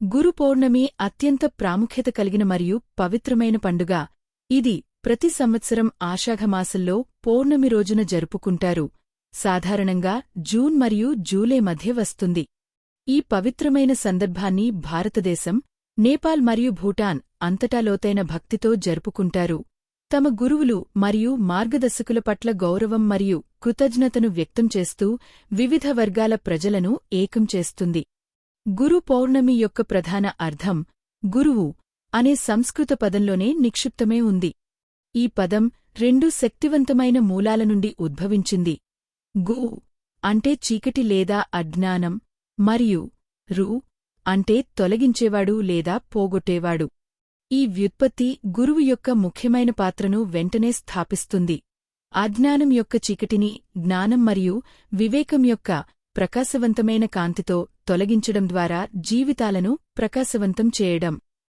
గురు పౌర్ణమి అత్యంత ప్రాముఖ్యత కలిగిన మరియు పవిత్రమైన పండుగ. ఇది ప్రతి సంవత్సరం ఆషాఢమాసంలో పౌర్ణమి రోజున జరుపుకుంటారు. సాధారణంగా జూన్ మరియు జూలై మధ్య వస్తుంది. ఈ పవిత్రమైన సందర్భాన్ని భారతదేశం నేపాల్ మరియు భూటాన్ అంతటా లోతైన భక్తితో జరుపుకుంటారు. తమ గురువులు మరియు మార్గదర్శకుల పట్ల గౌరవం మరియు కృతజ్ఞతను వ్యక్తం చేస్తూ వివిధ వర్గాల ప్రజలను ఏకం చేస్తుంది. గురు పౌర్ణమి యొక్క ప్రధాన అర్థం గురువు అనే సంస్కృత పదంలోనే నిక్షిప్తమే ఉంది. ఈ పదం రెండు శక్తివంతమైన మూలాల నుండి ఉద్భవించింది. గు అంటే చీకటి లేదా అజ్ఞానం మరియు రు అంటే తొలగించేవాడు లేదా పోగొట్టేవాడు. ఈ వ్యుత్పత్తి గురువు యొక్క ముఖ్యమైన పాత్రను వెంటనే స్థాపిస్తుంది. అజ్ఞానం యొక్క చీకటిని జ్ఞానం మరియు వివేకం యొక్క ప్రకాశవంతమైన కాంతితో తొలగించడం ద్వారా జీవితాలను ప్రకాశవంతం చేయడం.